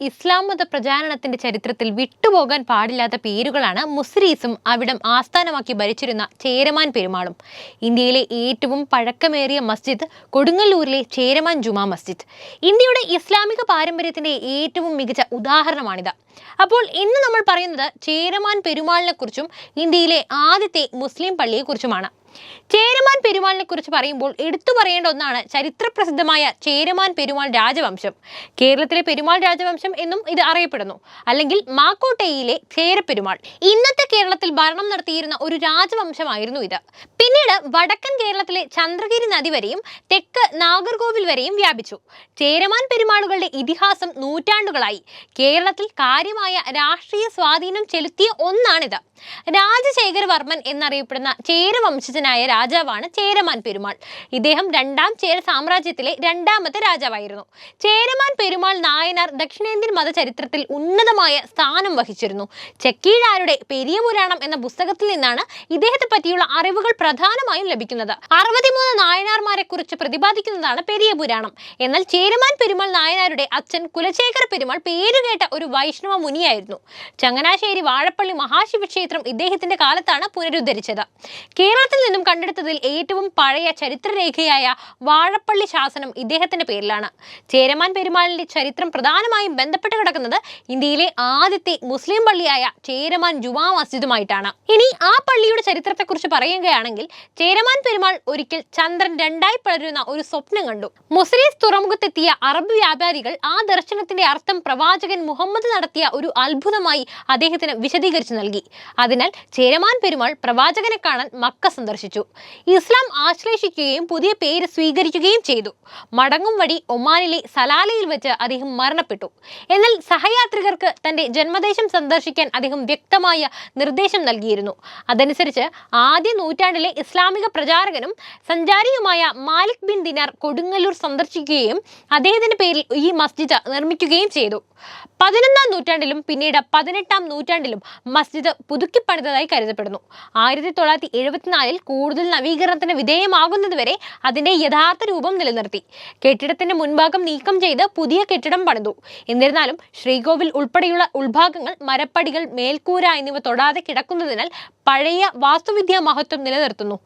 ഇസ്ലാം മത പ്രചാരണത്തിന്റെ ചരിത്രത്തിൽ വിട്ടുപോകാൻ പാടില്ലാത്ത പേരുകളാണ് മുസ്ലീസും അവിടം ആസ്ഥാനമാക്കി ഭരിച്ചിരുന്ന ചേരമാൻ പെരുമാളും. ഇന്ത്യയിലെ ഏറ്റവും പഴക്കമേറിയ മസ്ജിദ് കൊടുങ്ങല്ലൂരിലെ ചേരമാൻ ജുമാ മസ്ജിദ്. ഇന്ത്യയുടെ ഇസ്ലാമിക പാരമ്പര്യത്തിന്റെ ഏറ്റവും മികച്ച ഉദാഹരണമാണിത്. അപ്പോൾ ഇന്ന് നമ്മൾ പറയുന്നത് ചേരമാൻ പെരുമാളിനെ കുറിച്ചും ഇന്ത്യയിലെ ആദ്യത്തെ മുസ്ലിം പള്ളിയെക്കുറിച്ചുമാണ്. ചേരമാൻ പെരുമാളിനെ കുറിച്ച് പറയുമ്പോൾ എടുത്തു പറയേണ്ട ഒന്നാണ് ചരിത്രപ്രസിദ്ധമായ ചേരമാൻ പെരുമാൾ രാജവംശം. കേരളത്തിലെ പെരുമാൾ രാജവംശം എന്നും ഇത് അറിയപ്പെടുന്നു. അല്ലെങ്കിൽ മാക്കോട്ടയിലെ ചേരപ്പെരുമാൾ. ഇന്നത്തെ കേരളത്തിൽ ഭരണം നടത്തിയിരുന്ന ഒരു രാജവംശമായിരുന്നു ഇത്. പിന്നീട് വടക്കൻ കേരളത്തിലെ ചന്ദ്രഗിരി നദി വരെയും തെക്ക് നാഗർകോവിൽ വരെയും വ്യാപിച്ചു. ചേരമാൻ പെരുമാളുകളുടെ ഇതിഹാസം നൂറ്റാണ്ടുകളായി. കേരളത്തിൽ കാര്യമായ രാഷ്ട്രീയ സ്വാധീനം ചെലുത്തിയ ഒന്നാണിത്. രാജശേഖരവർമ്മൻ എന്നറിയപ്പെടുന്ന ചേരവംശജനായ രാജാവാണ് ചേരമാൻ പെരുമാൾ. ഇദ്ദേഹം രണ്ടാം ചേര സാമ്രാജ്യത്തിലെ രണ്ടാമത്തെ രാജാവായിരുന്നു. ചേരമാൻ പെരുമാൾ നായനാർ ദക്ഷിണേന്ത്യൻ മതചരിത്രത്തിൽ ഉന്നതമായ സ്ഥാനം വഹിച്ചിരുന്നു. ചെക്കീഴാരുടെ പെരിയ പുരാണം എന്ന പുസ്തകത്തിൽ നിന്നാണ് ഇദ്ദേഹത്തെ പറ്റിയുള്ള അറിവുകൾ പ്രധാനമായും ലഭിക്കുന്നത്. അറുപത്തിമൂന്ന് നായനാർമാരെ കുറിച്ച് പ്രതിപാദിക്കുന്നതാണ് പെരിയ പുരാണം. എന്നാൽ ചേരമാൻ പെരുമാൾ നായനാരുടെ അച്ഛൻ കുലശേഖര പെരുമാൾ പേരുകേട്ട ഒരു വൈഷ്ണവ മുനിയായിരുന്നു. ചങ്ങനാശ്ശേരി വാഴപ്പള്ളി മഹാശിവക്ഷേത്രം ഇദ്ദേഹത്തിന്റെ കാലത്താണ് പുനരുദ്ധരിച്ചത്. കേരളത്തിൽ നിന്നും കണ്ടെടുത്തതിൽ ഏറ്റവും പഴയ ചരിത്രരേഖയായ വാഴപ്പള്ളി ശാസനം ഇദ്ദേഹത്തിന്റെ പേരിലാണ്. ചേരമാൻ പെരുമാളിന്റെ ചരിത്രം പ്രധാനമായും ബന്ധപ്പെട്ട് കിടക്കുന്നത് ഇന്ത്യയിലെ ആദ്യത്തെ മുസ്ലിം പള്ളിയായ ചേരമാൻ ജുമാ മസ്ജിദുമായിട്ടാണ്. ഇനി ആ പള്ളിയുടെ ചരിത്രത്തെക്കുറിച്ച് പറയുകയാണെങ്കിൽ ചേരമാൻ പെരുമാൾ ഒരിക്കൽ ചന്ദ്രൻ രണ്ടായി പടരുന്ന ഒരു സ്വപ്നം കണ്ടു. മുസ്ലിംസ് തുറമുഖത്തെത്തിയ അറബ് വ്യാപാരികൾ ആ ദർശനത്തിന്റെ അർത്ഥം പ്രവാചകൻ മുഹമ്മദ് നടത്തിയ ഒരു അത്ഭുതമായി അദ്ദേഹത്തിന് വിശദീകരിച്ചു നൽകി. അതിനാൽ ചേരമാൻ പെരുമാൾ പ്രവാചകനെ കാണാൻ മക്ക സന്ദർശിച്ചു. ഇസ്ലാം ആശ്ലേഷിക്കുകയും പുതിയ പേര് സ്വീകരിക്കുകയും ചെയ്തു. മടങ്ങും വഴി ഒമാനിലെ സലാലയിൽ വെച്ച് അദ്ദേഹം മരണപ്പെട്ടു. എന്നാൽ സഹയാത്രികർക്ക് തന്റെ ജന്മദേശം സന്ദർശിക്കാൻ അദ്ദേഹം വ്യക്തമായ നിർദ്ദേശം നൽകിയിരുന്നു. അതനുസരിച്ച് ആദ്യ നൂറ്റാണ്ടിലെ ഇസ്ലാമിക പ്രചാരകനും സഞ്ചാരിയുമായ മാലിക് ബിൻ ദിനാർ കൊടുങ്ങല്ലൂർ സന്ദർശിക്കുകയും അദ്ദേഹത്തിന്റെ പേരിൽ ഈ മസ്ജിദ് നിർമ്മിക്കുകയും ചെയ്തു. പതിനൊന്നാം നൂറ്റാണ്ടിലും പിന്നീട് പതിനെട്ടാം നൂറ്റാണ്ടിലും മസ്ജിദ് പുതുക്കിപ്പണിതതായി കരുതപ്പെടുന്നു. ആയിരത്തി തൊള്ളായിരത്തി എഴുപത്തിനാലിൽ കൂടുതൽ നവീകരണത്തിന് വിധേയമാകുന്നതുവരെ അതിന്റെ യഥാർത്ഥ രൂപം നിലനിർത്തി. കെട്ടിടത്തിന്റെ മുൻഭാഗം നീക്കം ചെയ്ത് പുതിയ കെട്ടിടം പണിതു. എന്നിരുന്നാലും ശ്രീകോവിൽ ഉൾപ്പെടെയുള്ള ഉൾഭാഗങ്ങൾ മരപ്പടികൾ മേൽക്കൂര എന്നിവ തൊടാതെ കിടക്കുന്നതിനാൽ പഴയ വാസ്തുവിദ്യാ മഹത്വം നിലനിർത്തുന്നു.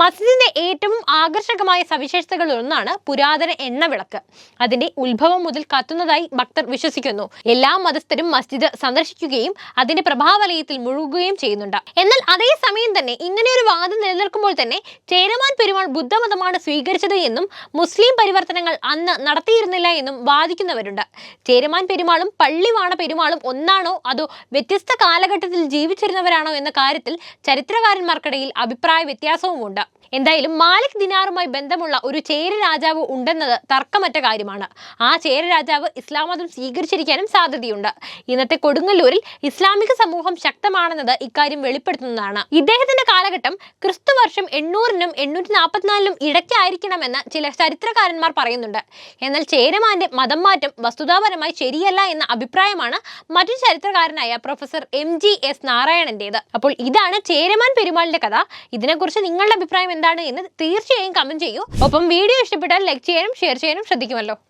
മസ്ജിദിന്റെ ഏറ്റവും ആകർഷകമായ സവിശേഷതകളിലൊന്നാണ് പുരാതന എണ്ണവിളക്ക് അതിന്റെ ഉത്ഭവം മുതൽ കത്തുന്നതായി ഭക്തർ വിശ്വസിക്കുന്നു. എല്ലാ മതസ്ഥരും മസ്ജിദ് സന്ദർശിക്കുകയും അതിന്റെ പ്രഭാവലയത്തിൽ മുഴുകുകയും ചെയ്യുന്നുണ്ട്. എന്നാൽ അതേ സമയം തന്നെ ഇങ്ങനെ ഒരു വാദം നിലനിൽക്കുമ്പോൾ തന്നെ ചേരമാൻ പെരുമാൾ ബുദ്ധമതമാണ് സ്വീകരിച്ചത് എന്നും മുസ്ലിം പരിവർത്തനങ്ങൾ അന്ന് നടത്തിയിരുന്നില്ല എന്നും വാദിക്കുന്നവരുണ്ട്. ചേരമാൻ പെരുമാളും പള്ളിവാണ പെരുമാളും ഒന്നാണോ അതോ വ്യത്യസ്ത കാലഘട്ടത്തിൽ ജീവിച്ചിരുന്നവരാണോ എന്ന കാര്യത്തിൽ ചരിത്രകാരന്മാർക്കിടയിൽ അഭിപ്രായ വ്യത്യാസവുമുണ്ട്. എന്തായാലും മാലിക് ദിനാറുമായി ബന്ധമുള്ള ഒരു ചേര രാജാവ് ഉണ്ടെന്നത് തർക്കമറ്റ കാര്യമാണ്. ആ ചേര രാജാവ് ഇസ്ലാം മതം സ്വീകരിച്ചിരിക്കാനും സാധ്യതയുണ്ട്. ഇന്നത്തെ കൊടുങ്ങല്ലൂരിൽ ഇസ്ലാമിക സമൂഹം ശക്തമാണെന്നത് ഇക്കാര്യം വെളിപ്പെടുത്തുന്നതാണ്. ഇദ്ദേഹത്തിന്റെ കാലഘട്ടം ക്രിസ്തു വർഷം എണ്ണൂറിനും എണ്ണൂറ്റി നാൽപ്പത്തിനാലിനും ഇടയ്ക്കായിരിക്കണമെന്ന് ചില ചരിത്രകാരന്മാർ പറയുന്നുണ്ട്. എന്നാൽ ചേരമാന്റെ മതം മാറ്റം വസ്തുതാപരമായി ശരിയല്ല എന്ന അഭിപ്രായമാണ് മറ്റു ചരിത്രകാരനായ പ്രൊഫസർ എം ജി എസ് നാരായണന്റേത്. അപ്പോൾ ഇതാണ് ചേരമാൻ പെരുമാളിന്റെ കഥ. ഇതിനെക്കുറിച്ച് നിങ്ങളുടെ അഭിപ്രായം എന്താണ് എന്ന് തീർച്ചയായും കമന്റ് ചെയ്യൂ. ഒപ്പം വീഡിയോ ഇഷ്ടപ്പെട്ടാൽ ലൈക്ക് ചെയ്യാനും ഷെയർ ചെയ്യാനും ശ്രദ്ധിക്കുമല്ലോ.